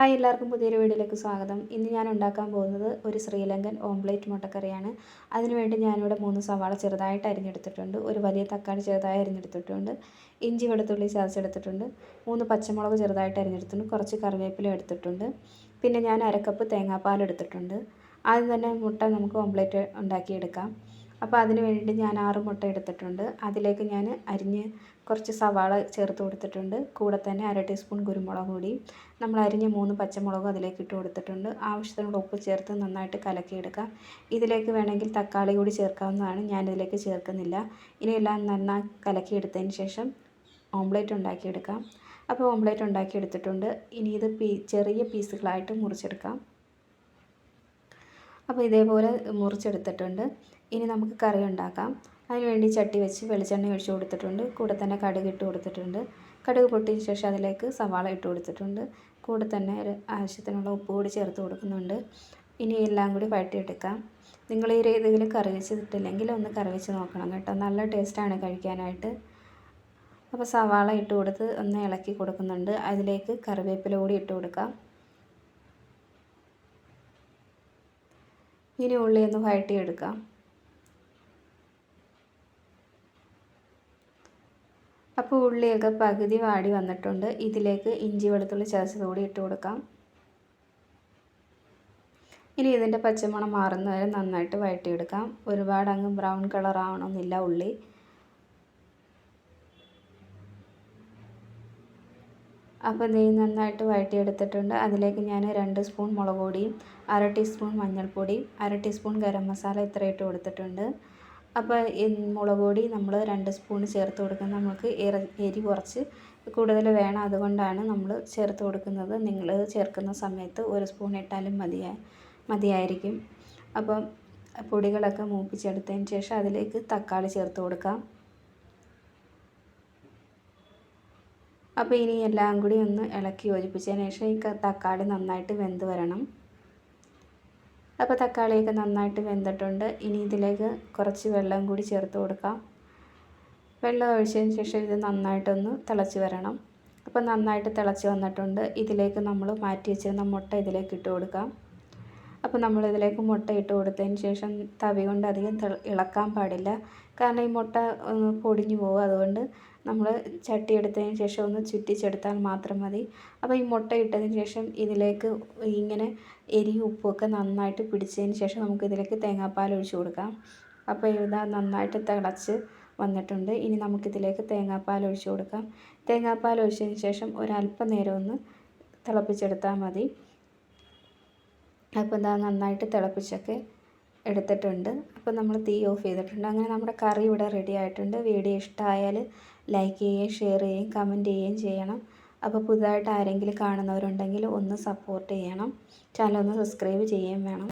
Hi എല്ലാവർക്കും പുതിയൊരു വീഡിയോയിലേക്ക് സ്വാഗതം. ഇന്ന് ഞാൻ ഉണ്ടാക്കാൻ പോകുന്നത് ഒരു ശ്രീലങ്കൻ ഓംപ്ലേറ്റ് മുട്ടക്കറിയാണ്. അതിനുവേണ്ടി ഞാനിവിടെ മൂന്ന് സവാള ചെറുതായിട്ട് അരിഞ്ഞെടുത്തിട്ടുണ്ട്. ഒരു വലിയ തക്കാളി ചെറുതായി അരിഞ്ഞെടുത്തിട്ടുണ്ട്. ഇഞ്ചി വെളുത്തുള്ളി ചതച്ചെടുത്തിട്ടുണ്ട്. മൂന്ന് പച്ചമുളക് ചെറുതായിട്ട് അരിഞ്ഞെടുത്തിട്ടുണ്ട്. കുറച്ച് കറിവേപ്പില എടുത്തിട്ടുണ്ട്. പിന്നെ ഞാൻ അരക്കപ്പ് തേങ്ങാപ്പാൽ എടുത്തിട്ടുണ്ട്. ആദ്യം തന്നെ മുട്ട നമുക്ക് ഓംപ്ലേറ്റ് ഉണ്ടാക്കിയെടുക്കാം. അപ്പോൾ അതിന് വേണ്ടി ഞാൻ ആറ് മുട്ട എടുത്തിട്ടുണ്ട്. അതിലേക്ക് ഞാൻ അരിഞ്ഞ് കുറച്ച് സവാള ചേർത്ത് കൊടുത്തിട്ടുണ്ട്. കൂടെ തന്നെ അര ടീസ്പൂൺ കുരുമുളക് കൂടി നമ്മൾ അരിഞ്ഞ മൂന്ന് പച്ചമുളകും അതിലേക്ക് ഇട്ട് കൊടുത്തിട്ടുണ്ട്. ആവശ്യത്തിനുള്ള ഉപ്പ് ചേർത്ത് നന്നായിട്ട് കലക്കിയെടുക്കാം. ഇതിലേക്ക് വേണമെങ്കിൽ തക്കാളി കൂടി ചേർക്കാവുന്നതാണ്. ഞാനിതിലേക്ക് ചേർക്കുന്നില്ല. ഇനിയെല്ലാം നന്നായി കലക്കിയെടുത്തതിന് ശേഷം ഓംലേറ്റ് ഉണ്ടാക്കിയെടുക്കാം. അപ്പോൾ ഓംലേറ്റ് ഉണ്ടാക്കിയെടുത്തിട്ടുണ്ട്. ഇനി ഇത് പീ ചെറിയ പീസുകളായിട്ട് മുറിച്ചെടുക്കാം. അപ്പോൾ ഇതേപോലെ മുറിച്ചെടുത്തിട്ടുണ്ട്. ഇനി നമുക്ക് കറി ഉണ്ടാക്കാം. അതിനുവേണ്ടി ചട്ടി വെച്ച് വെളിച്ചെണ്ണ ഒഴിച്ച് കൊടുത്തിട്ടുണ്ട്. കൂടെ തന്നെ കടുക് ഇട്ട് കൊടുത്തിട്ടുണ്ട്. കടുക് പൊട്ടിയ ശേഷം അതിലേക്ക് സവാള ഇട്ട് കൊടുത്തിട്ടുണ്ട്. കൂടെ തന്നെ ഒരു ആവശ്യത്തിനുള്ള ഉപ്പ് കൂടി ചേർത്ത് കൊടുക്കുന്നുണ്ട്. ഇനി എല്ലാം കൂടി വഴറ്റിയെടുക്കാം. നിങ്ങൾ ഈ രീതിയിൽ കറി വെച്ചിട്ടില്ലെങ്കിൽ ഒന്ന് കറി വെച്ച് നോക്കണം കേട്ടോ. നല്ല ടേസ്റ്റാണ് കഴിക്കാനായിട്ട്. അപ്പോൾ സവാള ഇട്ട് കൊടുത്ത് ഒന്ന് ഇളക്കി കൊടുക്കുന്നുണ്ട്. അതിലേക്ക് കറിവേപ്പില കൂടി ഇട്ട് കൊടുക്കാം. ഇനി ഉള്ളി ഒന്ന് വഴറ്റിയെടുക്കാം. അപ്പോൾ ഉള്ളിയൊക്കെ പകുതി വാടി വന്നിട്ടുണ്ട്. ഇതിലേക്ക് ഇഞ്ചി വെളുത്തുള്ളി ചതച്ചത് കൂടി ഇട്ട് കൊടുക്കാം. ഇനി ഇതിന്റെ പച്ചമണം മാറുന്നവരെ നന്നായിട്ട് വഴട്ടിയെടുക്കാം ഒരുപാട് അങ്ങ് ബ്രൗൺ കളർ ആവണമെന്നില്ല ഉള്ളി. അപ്പോൾ ഇത് നന്നായിട്ട് വഴറ്റിയെടുത്തിട്ടുണ്ട്. അതിലേക്ക് ഞാൻ രണ്ട് സ്പൂൺ മുളക് പൊടിയും അര ടീസ്പൂൺ മഞ്ഞൾപ്പൊടിയും അര ടീസ്പൂൺ ഗരം മസാല ഇത്ര ഇട്ട് കൊടുത്തിട്ടുണ്ട്. അപ്പോൾ മുളക് പൊടി നമ്മൾ രണ്ട് സ്പൂൺ ചേർത്ത് കൊടുക്കുന്നത് നമുക്ക് എരി കുറച്ച് കൂടുതൽ വേണം. അതുകൊണ്ടാണ് നമ്മൾ ചേർത്ത് കൊടുക്കുന്നത്. നിങ്ങൾ ചേർക്കുന്ന സമയത്ത് ഒരു സ്പൂൺ ഇട്ടാലും മതിയാ മതിയായിരിക്കും. അപ്പം പൊടികളൊക്കെ മൂപ്പിച്ചെടുത്തതിന് ശേഷം അതിലേക്ക് തക്കാളി ചേർത്ത് കൊടുക്കാം. അപ്പോൾ ഇനി എല്ലാം കൂടി ഒന്ന് ഇളക്കി യോജിപ്പിച്ചതിന് ശേഷം ഈ തക്കാളി നന്നായിട്ട് വെന്ത് വരണം. അപ്പോൾ തക്കാളിയൊക്കെ നന്നായിട്ട് വെന്തിട്ടുണ്ട്. ഇനി ഇതിലേക്ക് കുറച്ച് വെള്ളം കൂടി ചേർത്ത് കൊടുക്കാം. വെള്ളം ഒഴിച്ചതിന് ശേഷം ഇത് നന്നായിട്ടൊന്ന് തിളച്ച് വരണം. അപ്പോൾ നന്നായിട്ട് തിളച്ച് വന്നിട്ടുണ്ട്. ഇതിലേക്ക് നമ്മൾ മാറ്റി വെച്ചിരുന്ന മുട്ട ഇതിലേക്ക് ഇട്ട് കൊടുക്കാം. അപ്പോൾ നമ്മൾ ഇതിലേക്ക് മുട്ട ഇട്ട് കൊടുത്തതിന് ശേഷം തവി കൊണ്ട് അധികം ഇളക്കാൻ പാടില്ല. കാരണം ഈ മുട്ട പൊടിഞ്ഞു പോകും. അതുകൊണ്ട് നമ്മൾ ചട്ടി എടുത്തതിന് ശേഷം ഒന്ന് ചുറ്റിച്ചെടുത്താൽ മാത്രം മതി. അപ്പോൾ ഈ മുട്ട ഇട്ടതിന് ശേഷം ഇതിലേക്ക് ഇങ്ങനെ എരി ഉപ്പൊക്കെ നന്നായിട്ട് പിടിച്ചതിന് ശേഷം നമുക്ക് ഇതിലേക്ക് തേങ്ങാപ്പാൽ ഒഴിച്ചു കൊടുക്കാം. അപ്പോൾ ഇതാ നന്നായിട്ട് തിളച്ച് വന്നിട്ടുണ്ട്. ഇനി നമുക്കിതിലേക്ക് തേങ്ങാപ്പാൽ ഒഴിച്ചു കൊടുക്കാം. തേങ്ങാപ്പാൽ ഒഴിച്ചതിന് ശേഷം ഒരല്പം നേരം ഒന്ന് തിളപ്പിച്ചെടുത്താൽ മതി. അപ്പോൾ ഇതാ നന്നായിട്ട് തിളപ്പിച്ചൊക്കെ എടുത്തിട്ടുണ്ട്. അപ്പോൾ നമ്മൾ തീ ഓഫ് ചെയ്തിട്ടുണ്ട്. അങ്ങനെ നമ്മുടെ കറി ഇവിടെ റെഡി ആയിട്ടുണ്ട്. വീഡിയോ ഇഷ്ടമായാൽ ലൈക്ക് ചെയ്യുകയും ഷെയർ ചെയ്യുകയും കമന്റ് ചെയ്യുകയും ചെയ്യണം. അപ്പോൾ പുതുതായിട്ട് ആരെങ്കിലും കാണുന്നവരുണ്ടെങ്കിൽ ഒന്ന് സപ്പോർട്ട് ചെയ്യണം. ചാനൽ ഒന്ന് സബ്സ്ക്രൈബ് ചെയ്യുകയും വേണം.